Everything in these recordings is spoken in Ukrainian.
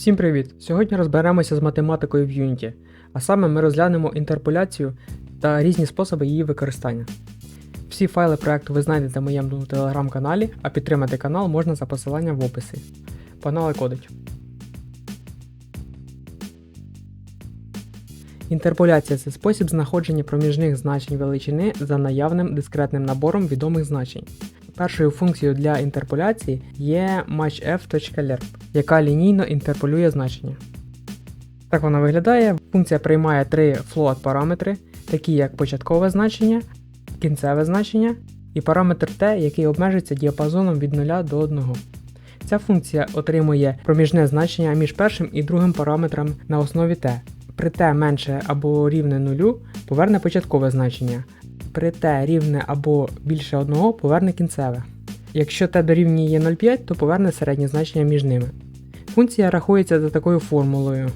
Всім привіт! Сьогодні розберемося з математикою в Unity, а саме ми розглянемо інтерполяцію та різні способи її використання. Всі файли проекту ви знайдете в моєму телеграм-каналі, а підтримати канал можна за посиланням в описі. Погнали кодить. Інтерполяція це спосіб знаходження проміжних значень величини за наявним дискретним набором відомих значень. Першою функцією для інтерполяції є matchf.lerp, яка лінійно інтерполює значення. Так вона виглядає. Функція приймає три float параметри, такі як початкове значення, кінцеве значення і параметр t, який обмежується діапазоном від 0 до 1. Ця функція отримує проміжне значення між першим і другим параметром на основі t. При t менше або рівне 0 поверне початкове значення, при t рівне або більше 1 поверне кінцеве. Якщо t дорівнює 0,5, то поверне середнє значення між ними. Функція рахується за такою формулою.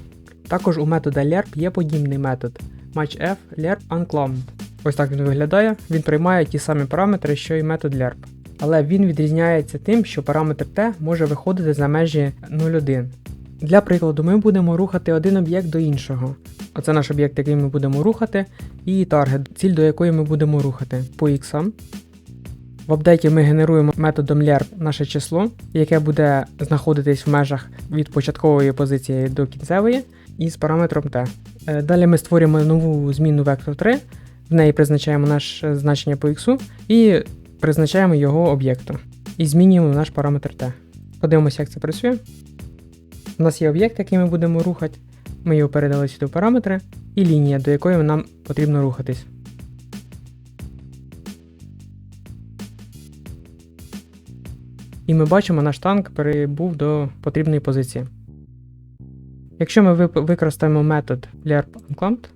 Також у метода lerp є подібний метод matchf lerp uncloned. Ось так він виглядає. Він приймає ті самі параметри, що і метод lerp. Але він відрізняється тим, що параметр t може виходити за межі 0,1. Для прикладу, ми будемо рухати один об'єкт до іншого. Оце наш об'єкт, який ми будемо рухати, і таргет, ціль до якої ми будемо рухати по іксам. В апдейті ми генеруємо методом lerp наше число, яке буде знаходитись в межах від початкової позиції до кінцевої і з параметром t. Е, Далі ми створюємо нову змінну vector 3, в неї призначаємо наше значення по x і призначаємо його об'єкту. І змінюємо наш параметр t. Подивимося, як це працює. У нас є об'єкт, який ми будемо рухати. Ми його передали сюди в параметри, і лінія, до якої нам потрібно рухатись. І ми бачимо, наш танк прибув до потрібної позиції. Якщо ми використаємо метод lerp uncloned,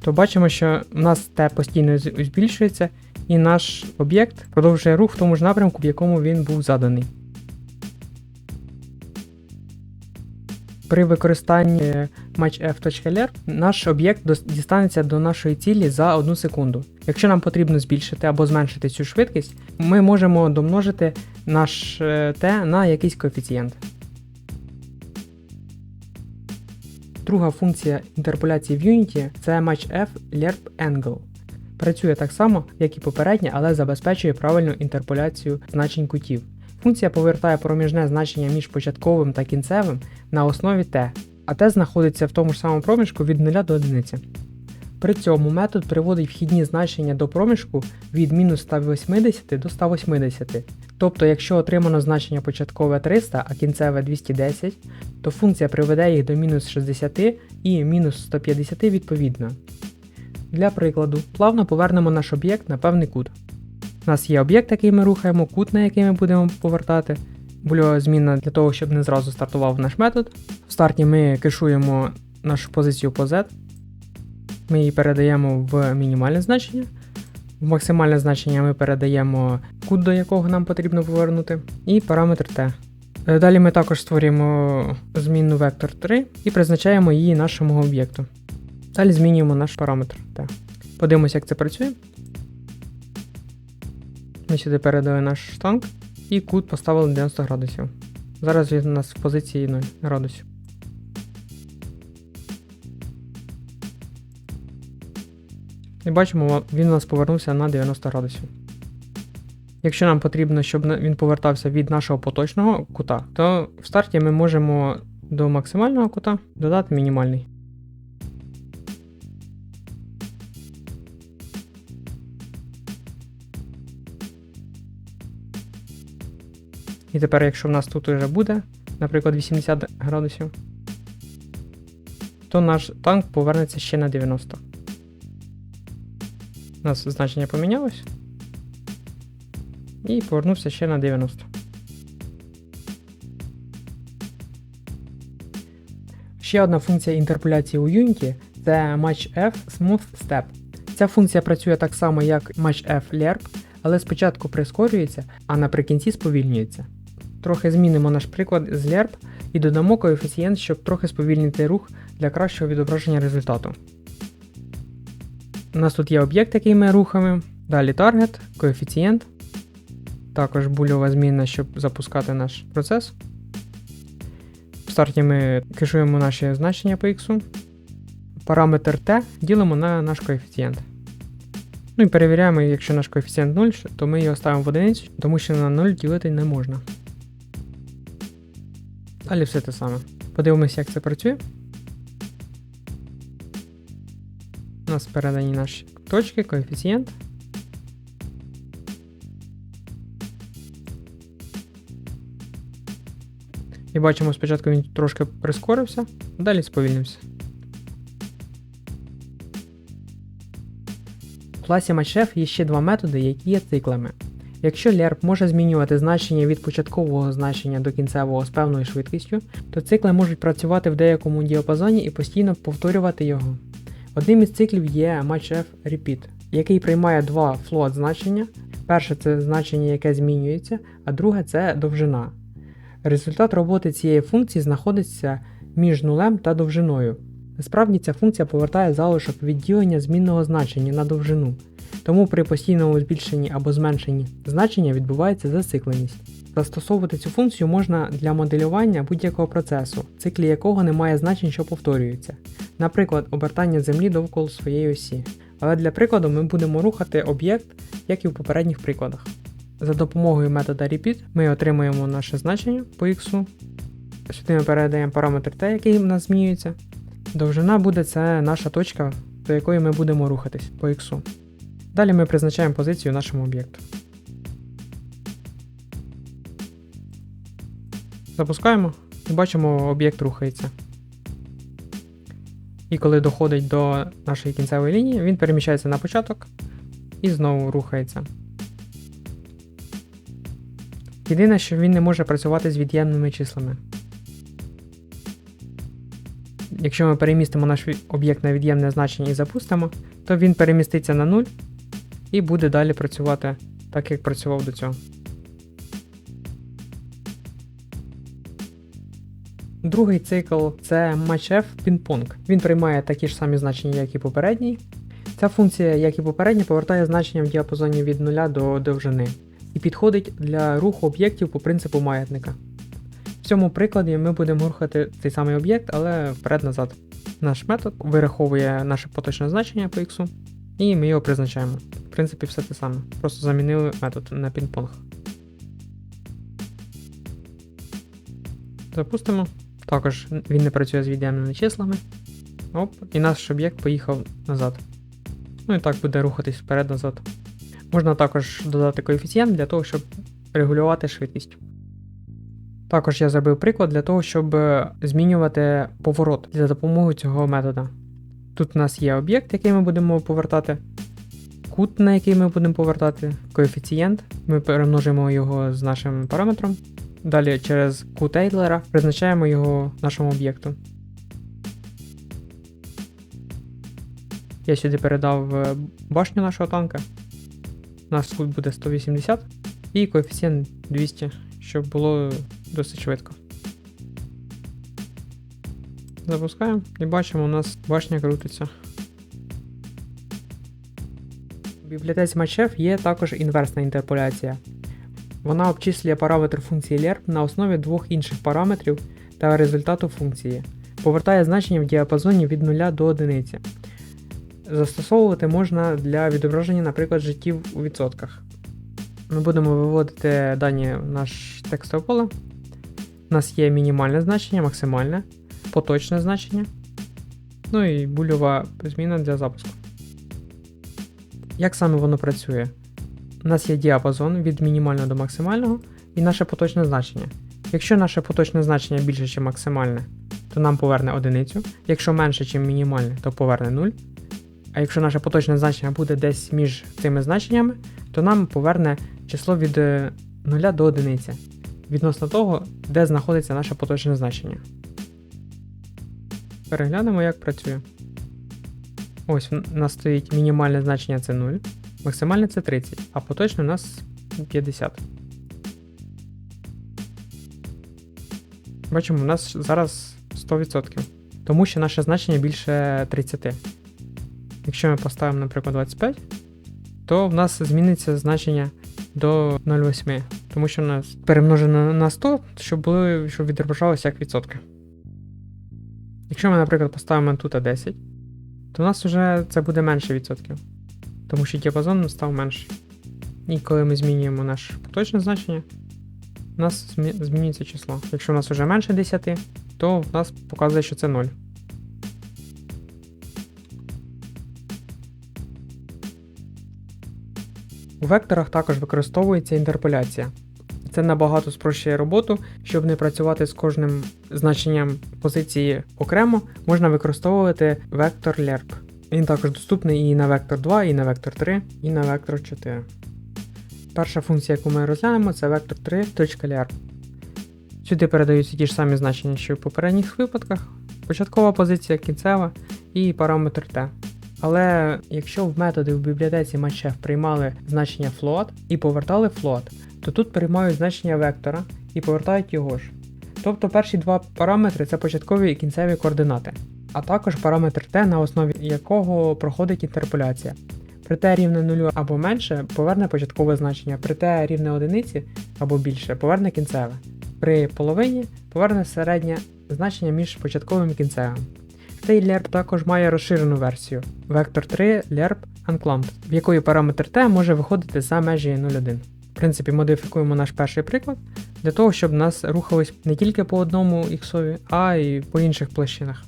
то бачимо, що в нас те постійно збільшується, і наш об'єкт продовжує рух в тому ж напрямку, в якому він був заданий. При використанні matchf.lerp наш об'єкт дістанеться до нашої цілі за 1 секунду. Якщо нам потрібно збільшити або зменшити цю швидкість, ми можемо домножити наш е, t на якийсь коефіцієнт. Друга функція інтерполяції в Unity це matchf lerp angle. Працює так само, як і попередня, але забезпечує правильну інтерполяцію значень кутів. Функція повертає проміжне значення між початковим та кінцевим на основі t, а t знаходиться в тому ж самому проміжку від 0 до 1. При цьому метод приводить вхідні значення до проміжку від мінус 180 до 180. Тобто, якщо отримано значення початкове 300, а кінцеве 210, то функція приведе їх до мінус 60 і мінус 150 відповідно. Для прикладу, плавно повернемо наш об'єкт на певний кут. У нас є об'єкт, який ми рухаємо, кут, на який ми будемо повертати. Бульова зміна для того, щоб не зразу стартував наш метод. В старті ми кешуємо нашу позицію по Z. Ми її передаємо в мінімальне значення. В максимальне значення ми передаємо кут, до якого нам потрібно повернути, і параметр T. Е, Далі ми також створюємо змінну vector 3 і призначаємо її нашому об'єкту. Далі змінюємо наш параметр T. Подивимося, як це працює. Ми сюди передали наш танк і кут поставили 90 градусів. Зараз він у нас в позиції 0 градусів. І бачимо, він у нас повернувся на 90 градусів. Якщо нам потрібно, щоб він повертався від нашого поточного кута, то в старті ми можемо до максимального кута додати мінімальний. І тепер, якщо в нас тут вже буде, наприклад, 80 градусів, то наш танк повернеться ще на 90. У нас значення помінялось. І повернувся ще на 90. Ще одна функція інтерполяції у Unity це matchf Smooth Step. Ця функція працює так само, як matchf lerp, але спочатку прискорюється, а наприкінці сповільнюється. Трохи змінимо наш приклад з lerp і додамо коефіцієнт, щоб трохи сповільнити рух для кращого відображення результату. У нас тут є об'єкт, який ми рухаємо, далі таргет, коефіцієнт. також бульова змінна, щоб запускати наш процес. В старті ми кешуємо наші значення по x. Параметр t ділимо на наш коефіцієнт. Ну і перевіряємо, якщо наш коефіцієнт 0, то ми його ставимо в одиницю, тому що на 0 ділити не можна. Далі все те саме. Подивимося, як це працює. У нас передані наші точки, коефіцієнт. І бачимо, спочатку він трошки прискорився, далі сповільнився. В класі MatchF є ще два методи, які є циклами. Якщо lerp може змінювати значення від початкового значення до кінцевого з певною швидкістю, то цикли можуть працювати в деякому діапазоні і постійно повторювати його. Одним із циклів є MatchF Repeat, який приймає два float значення. Перше це значення, яке змінюється, а друге це довжина. Результат роботи цієї функції знаходиться між нулем та довжиною. Насправді ця функція повертає залишок відділення змінного значення на довжину, тому при постійному збільшенні або зменшенні значення відбувається зацикленість. Застосовувати цю функцію можна для моделювання будь-якого процесу, циклі якого немає значень, що повторюються, наприклад, обертання Землі довкола своєї осі. Але для прикладу ми будемо рухати об'єкт, як і в попередніх прикладах. За допомогою метода repeat ми отримуємо наше значення по x. Сюди ми передаємо параметр t, який в нас змінюється. Довжина буде це наша точка, до якої ми будемо рухатись по x. Далі ми призначаємо позицію нашому об'єкту. Запускаємо і бачимо, об'єкт рухається. І коли доходить до нашої кінцевої лінії, він переміщається на початок і знову рухається. Єдине, що він не може працювати з від'ємними числами. Якщо ми перемістимо наш об'єкт на від'ємне значення і запустимо, то він переміститься на 0 і буде далі працювати так, як працював до цього. Другий цикл це matchf ping-pong. Він приймає такі ж самі значення, як і попередній. Ця функція, як і попередня, повертає значення в діапазоні від 0 до довжини і підходить для руху об'єктів по принципу маятника. В цьому прикладі ми будемо рухати цей самий об'єкт, але вперед-назад. Наш метод вираховує наше поточне значення по x, і ми його призначаємо. Принципі, все те саме. Просто замінили метод на пінг-понг. Запустимо. Також він не працює з від'ємними числами. Оп, і наш об'єкт поїхав назад. Ну і так буде рухатись вперед-назад. Можна також додати коефіцієнт для того, щоб регулювати швидкість. Також я зробив приклад для того, щоб змінювати поворот за допомогою цього метода. Тут у нас є об'єкт, який ми будемо повертати, кут, на який ми будемо повертати, коефіцієнт. Ми перемножимо його з нашим параметром. Далі через кут Ейлера призначаємо його нашому об'єкту. Я сюди передав е, башню нашого танка. У нас кут буде 180 і коефіцієнт 200, щоб було досить швидко. Запускаємо і бачимо, у нас башня крутиться. В бібліотеці MatchF є також інверсна інтерполяція. Вона обчислює параметр функції lerp на основі двох інших параметрів та результату функції. Повертає значення в діапазоні від 0 до 1. Застосовувати можна для відображення, наприклад, життів у відсотках. Ми будемо виводити дані в наш текстове поле. У нас є мінімальне значення, максимальне, поточне значення. Ну і бульова зміна для запуску. Як саме воно працює? У нас є діапазон від мінімального до максимального і наше поточне значення. Якщо наше поточне значення більше, ніж максимальне, то нам поверне одиницю. Якщо менше, ніж мінімальне, то поверне 0. А якщо наше поточне значення буде десь між цими значеннями, то нам поверне число від 0 до 1 відносно того, де знаходиться наше поточне значення. Переглянемо, як працює. Ось у нас стоїть мінімальне значення це 0, максимальне це 30, а поточне у нас 50. Бачимо, у нас зараз 100%. Тому що наше значення більше 30. Якщо ми поставимо, наприклад, 25, то в нас зміниться значення до 0,8. тому що у нас перемножено на 100, щоб, були, щоб відображалося як відсотки. Якщо ми, наприклад, поставимо тут 10, то у нас вже це буде менше відсотків, тому що діапазон став менший. І коли ми змінюємо наше поточне значення, у нас змінюється число. Якщо у нас вже менше 10, то в нас показує, що це 0. У векторах також використовується інтерполяція. Це набагато спрощує роботу, щоб не працювати з кожним значенням позиції окремо, можна використовувати вектор lerp. Він також доступний і на вектор 2, і на вектор 3, і на вектор 4. Перша функція, яку ми розглянемо, це вектор 3.lerp. Сюди передаються ті ж самі значення, що і в попередніх випадках. Початкова позиція кінцева і параметр t. Але якщо в методи в бібліотеці matchf приймали значення float і повертали float, то тут приймають значення вектора і повертають його ж. Тобто перші два параметри це початкові і кінцеві координати, а також параметр t, на основі якого проходить інтерполяція. При t рівне 0 або менше поверне початкове значення, при t рівне 1 або більше поверне кінцеве. При половині поверне середнє значення між початковим і кінцевим. Цей lerp також має розширену версію Vector 3 lerp unclumped, в якої параметр t може виходити за межі 0,1. В принципі, модифікуємо наш перший приклад для того, щоб нас рухались не тільки по одному іксові, а й по інших площинах.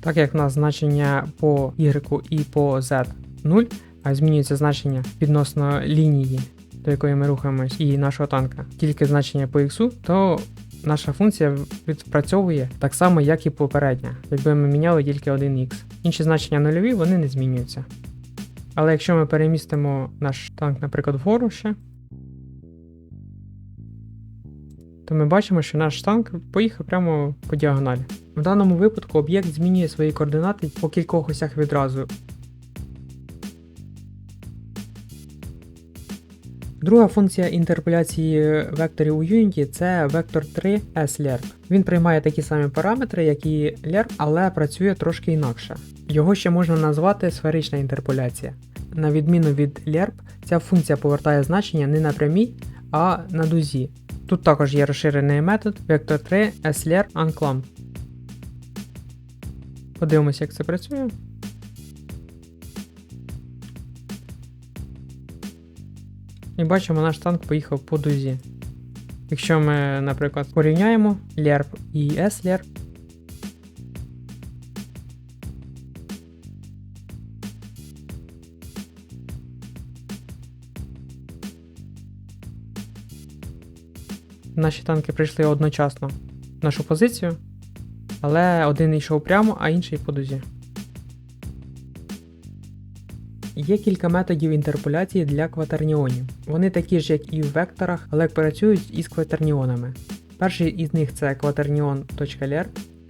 Так як в нас значення по y і по z 0, а змінюється значення відносно лінії, до якої ми рухаємось, і нашого танка, тільки значення по x, то наша функція відпрацьовує так само, як і попередня, якби ми міняли тільки 1х. Інші значення нульові, вони не змінюються. Але якщо ми перемістимо наш танк, наприклад, вгору ще, то ми бачимо, що наш танк поїхав прямо по діагоналі. В даному випадку об'єкт змінює свої координати по кількох осях відразу. Друга функція інтерполяції векторів у Unity це вектор 3 slerp. Він приймає такі самі параметри, як і lerp, але працює трошки інакше. Його ще можна назвати сферична інтерполяція. На відміну від lerp, ця функція повертає значення не на прямій, а на дузі. Тут також є розширений метод vector 3 slerp unclump. Подивимося, як це працює. І бачимо, наш танк поїхав по дузі. Якщо ми, наприклад, порівняємо lerp і slerp, Наші танки прийшли одночасно в нашу позицію, але один йшов прямо, а інший по дузі. Є кілька методів інтерполяції для кватерніонів. Вони такі ж, як і в векторах, але працюють із кватерніонами. Перший із них це quaternion.lerp.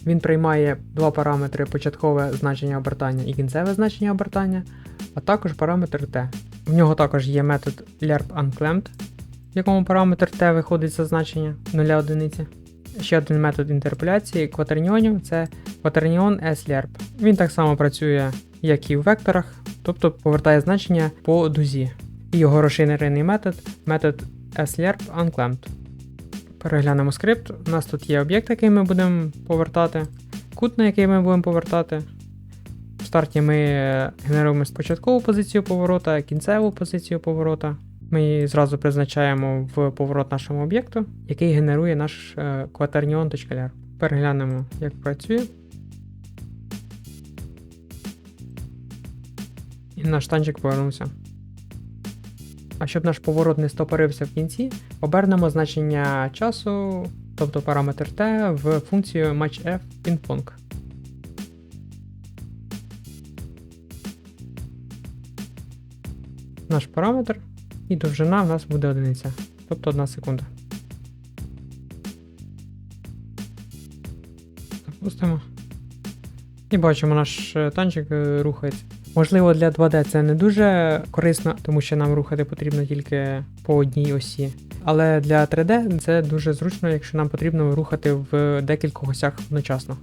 Він приймає два параметри початкове значення обертання і кінцеве значення обертання, а також параметр t. В нього також є метод lerp unclemped, в якому параметр t виходить за значення 0 одиниці. Ще один метод інтерполяції кватерніонів це quaternion slerp. Він так само працює, як і в векторах, тобто повертає значення по дузі. І його розширений метод метод slerp unclemped. Переглянемо скрипт. У нас тут є об'єкт, який ми будемо повертати, кут, на який ми будемо повертати. В старті ми генеруємо початкову позицію поворота, кінцеву позицію поворота. Ми її зразу призначаємо в поворот нашому об'єкту, який генерує наш е, quaternion.ler. Переглянемо, як працює. Наш танчик повернувся. А щоб наш поворот не стопорився в кінці, обернемо значення часу, тобто параметр t, в функцію matchf ping-pong. Наш параметр і довжина в нас буде одиниця, тобто 1 секунда. Запустимо. І бачимо, наш е, танчик е, рухається. Можливо, для 2D це не дуже корисно, тому що нам рухати потрібно тільки по одній осі. Але для 3D це дуже зручно, якщо нам потрібно рухати в декількох осях одночасно.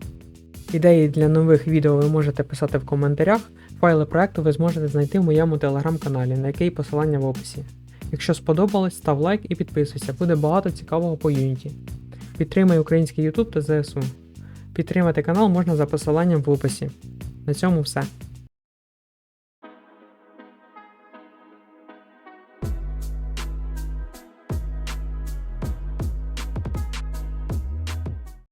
Ідеї для нових відео ви можете писати в коментарях. Файли проекту ви зможете знайти в моєму телеграм-каналі, на який посилання в описі. Якщо сподобалось, став лайк і підписуйся, буде багато цікавого по Unity. Підтримай український YouTube та ЗСУ. Підтримати канал можна за посиланням в описі. На цьому все.